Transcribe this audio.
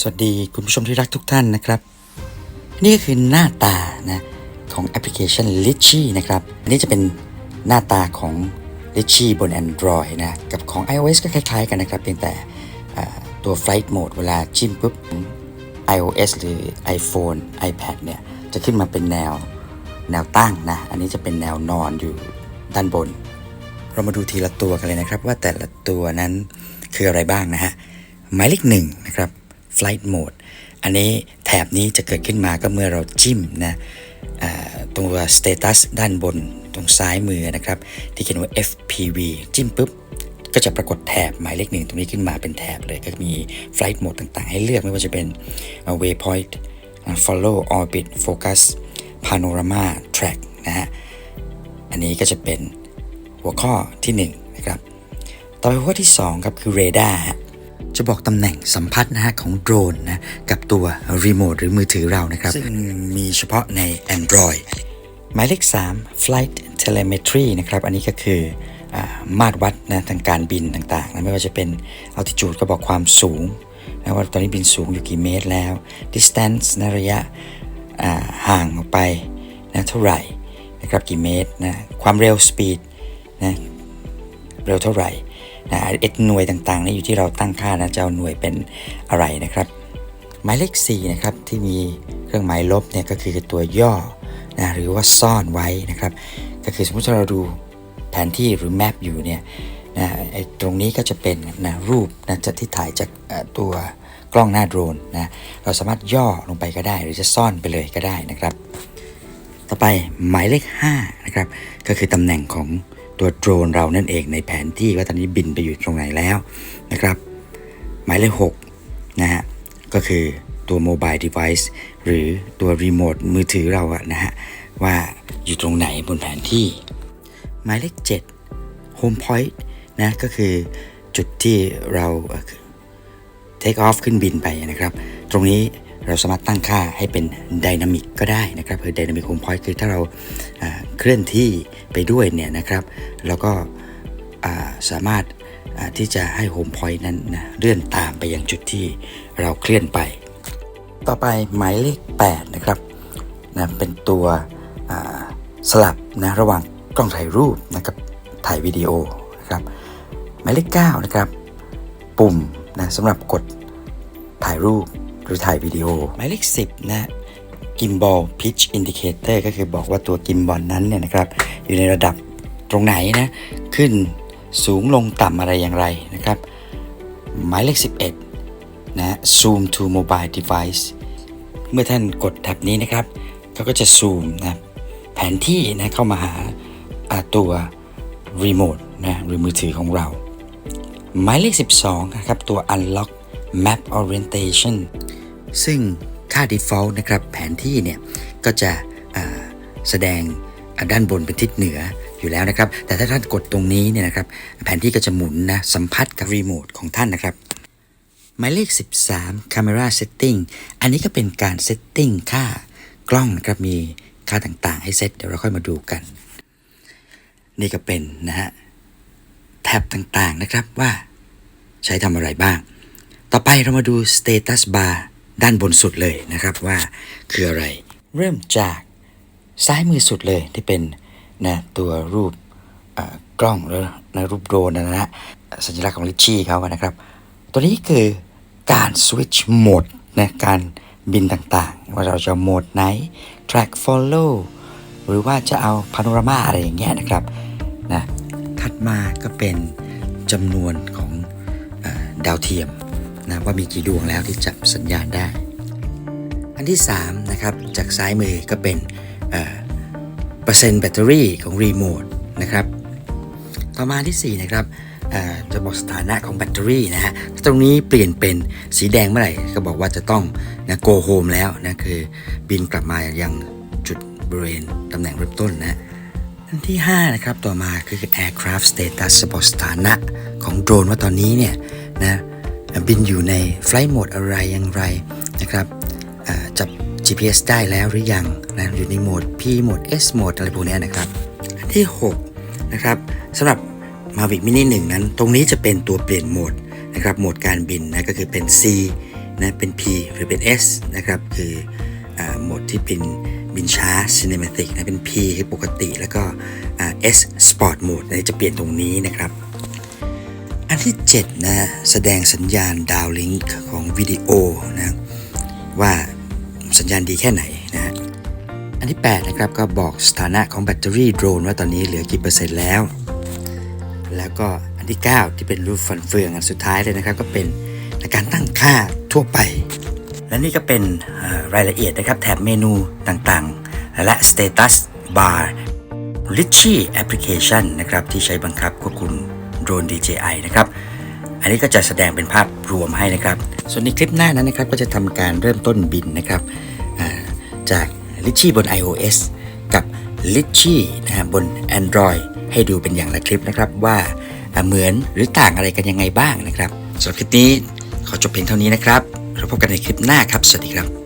สวัสดีคุณผู้ชมที่รักทุกท่านนะครับ นี่ก็คือหน้าตานะของแอปพลิเคชัน l i t c h i นะครับ อันนี้จะเป็นหน้าตาของ l i t c h i บน Android นะ กับของ iOS ก็คล้ายๆกันนะครับ เพียงแต่ตัว Flight Mode เวลาจิ้มปุ๊บ iOS หรือ iPhone iPad เนี่ย จะขึ้นมาเป็นแนวแนวตั้งนะ อันนี้จะเป็นแนวนอนอยู่ด้านบน เรามาดูทีละตัวกันเลยนะครับ ว่าแต่ละตัวนั้นคืออะไรบ้างนะฮะ หมายเลขหนึ่งนะครับ flight mode อันนี้แถบนี้จะเกิดขึ้นมาก็เมื่อเราจิ้มนะตรงตัว status ด้านบนตรงซ้ายมือนะครับ ที่เขียนว่า FPV จิ้มปุ๊บ ก็จะปรากฏแถบหมายเลขหนึ่งตรงนี้ขึ้นมาเป็นแถบเลย ก็มี flight mode ต่างๆ ให้เลือกไม่ว่าจะเป็นอ่า waypoint อ่า follow orbit focus panorama track นะฮะ อันนี้ก็จะเป็นหัวข้อที่1นะครับ ต่อไปหัวข้อที่ 2 ครับ คือเรดาร์ จะบอกตำแหน่งสัมผัสนะฮะของโดรนนะกับตัวรีโมทหรือมือถือเรานะครับ ซึ่งมีเฉพาะใน Android หมายเลข 3 Flight Telemetry นะครับ อันนี้ก็คืออมาตรวัดนะทางการบินต่างๆนะไม่ว่าจะเป็น altitude ก็บอกความสูงนะว่าตอนนี้บินสูงอยู่กี่เมตรแล้ว distance นะระยะห่างออกไปนะเท่าไหร่นะครับกี่เมตรนะความเร็ว speed นะเร็วเท่าไหร่ นะเอ็ดหน่วยต่างๆนี่อยู่ที่เราตั้งค่านะจะเอาหน่วยเป็นอะไรนะครับ หมายเลข4นะครับที่มีเครื่องหมายลบเนี่ยก็คือตัวย่อนะหรือว่าซ่อนไว้นะครับ ก็คือสมมติถ้าเราดูแผนที่หรือแมปอยู่เนี่ยนะตรงนี้ก็จะเป็นนะรูปนะจะที่ถ่ายจากตัวกล้องหน้าโดรนนะเราสามารถย่อลงไปก็ได้ หรือจะซ่อนไปเลยก็ได้นะครับ ต่อไปหมายเลข5นะครับก็คือตำแหน่งของ ตัวโดรนเรานั่นเองในแผนที่ว่าตอนนี้บินไปอยู่ตรงไหนแล้วนะครับหมายเลข6นะฮะก็คือตัว Mobile Device หรือตัวรีโมทมือถือเราอะนะฮะว่าอยู่ตรงไหนบนแผนที่ หมายเลข 7 Home Point นะก็คือจุดที่เราเอ่อ take off ขึ้นบินไปนะครับ ตรงนี้ เราสามารถตั้งค่าให้เป็น Dynamic ก็ได้นะครับคือ Dynamic Home Point คือถ้าเราเคลื่อนที่ไปด้วยเนี่ยนะครับแล้วก็สามารถที่จะให้ Home Point นั้นนะเลื่อนตามไปยังจุดที่เราเคลื่อนไป ต่อไปหมายเลข 8 นะครับนะเป็นตัวสลับนะระหว่างกล้องถ่ายรูปนะครับถ่ายวิดีโอนะครับหมายเลข9นะครับปุ่มนะสำหรับกดถ่ายรูป หรือถ่ายวิดีโอ หมายเลข10 นะ Gimbal Pitch Indicator ก็คือบอกว่าตัวกิมบอลนั้นเนี่ยนะครับ อยู่ในระดับตรงไหนนะ ขึ้นสูงลงต่ำอะไรอย่างไรนะครับ หมายเลข 11 นะ Zoom to Mobile Device เมื่อท่านกดแท็บนี้นะครับเขาก็จะซูมนะแผนที่นะเข้ามาหาอ่าตัวรีโมทนะหรือมือถือของเรา หมายเลข 12 นะครับ ตัว Unlock Map Orientation ซึ่งค่า default นะครับแผนที่เนี่ยก็จะแสดงด้านบนเป็นทิศเหนืออยู่แล้วนะครับ แต่ถ้าท่านกดตรงนี้เนี่ยนะครับ แผนที่ก็จะหมุนนะสัมผัสกับรีโมทของท่านนะครับหมายเลข 13 Camera Setting อันนี้ก็เป็นการ setting ค่ากล้องนะครับมีค่าต่างๆ ให้เซตเดี๋ยวเราค่อยมาดูกัน นี่ก็เป็นนะฮะแท็บต่างๆนะครับว่าใช้ทำอะไรบ้าง ต่อไปเรามาดู Status Bar ด้านบนสุดเลยนะครับว่าคืออะไร เริ่มจากซ้ายมือสุดเลยที่เป็นนะตัวรูปกล้องหรือนะรูปโดรนนะฮะสัญลักษณ์ของลิชชี่เขานะครับ ตัวนี้คือการ switch mode นะการบินต่างๆ ว่าเราจะโหมดไหน track follow หรือว่าจะเอา panorama อะไรอย่างเงี้ยนะครับนะถัดมาก็เป็นจำนวนของอดาวเทียม นะว่ามีกี่ดวงแล้วที่จับสัญญาณได้ อันที่3นะครับจากซ้ายมือก็เป็นเปอร์เซ็นต์แบตเตอรี่ของรีโมทนะครับต่อมาที่4นะครับจะบอกสถานะของแบตเตอรี่นะฮะถ้าตรงนี้เปลี่ยนเป็นสีแดงเมื่อไหร่ ก็บอกว่าจะต้องนะ go home แล้วนะคือบินกลับมายังจุดบริเวณตำแหน่งเริ่มต้นนะอันที่ 5 นะครับ ต่อมาคือ aircraft status บอกสถานะของโดรนว่าตอนนี้เนี่ยนะ บินอยู่ใน flight mode อะไรอย่างไรนะครับจับ GPS ได้แล้วหรือยังนะอยู่ในโหมด P โหมด S โหมดอะไรพวกนี้นะครับอันที่ 6 นะครับสำหรับ Mavic Mini 1 นั้น ตรงนี้จะเป็นตัวเปลี่ยนโหมดนะครับโหมดการบินนะก็คือเป็น C นะเป็น P หรือเป็น S นะครับคืออโหมดที่เป็นบินช้า Cinematic นะเป็น P คือปกติ แล้วก็ S Sport Mode นะจะเปลี่ยนตรงนี้นะครับ อันที่ 7 นะแสดงสัญญาณดาวลิงก์ของวิดีโอนะว่าสัญญาณดีแค่ไหนนะอันที่ 8 นะครับก็บอกสถานะของแบตเตอรี่โดรนว่าตอนนี้เหลือกี่เปอร์เซ็นต์แล้ว แล้วก็อันที่ 9 ที่เป็นรูปฟันเฟืองอันสุดท้ายเลยนะครับ ก็เป็นการตั้งค่าทั่วไป และนี่ก็เป็นรายละเอียดนะครับแถบเมนูต่างๆ และ Status Bar Litchi Application นะครับที่ใช้บังคับควบคุม โดรน DJI นะครับ อันนี้ก็จะแสดงเป็นภาพรวมให้นะครับ ส่วนในคลิปหน้านั้นนะครับก็จะทำการเริ่มต้นบินนะครับจาก Litchi บน iOS กับ Litchi นะฮะบน Android ให้ดูเป็นอย่างละคลิปนะครับว่าเหมือนหรือต่างอะไรกันยังไงบ้างนะครับสำหรับคลิปนี้ขอจบเพียงเท่านี้นะครับเราพบกันในคลิปหน้าครับ สวัสดีครับ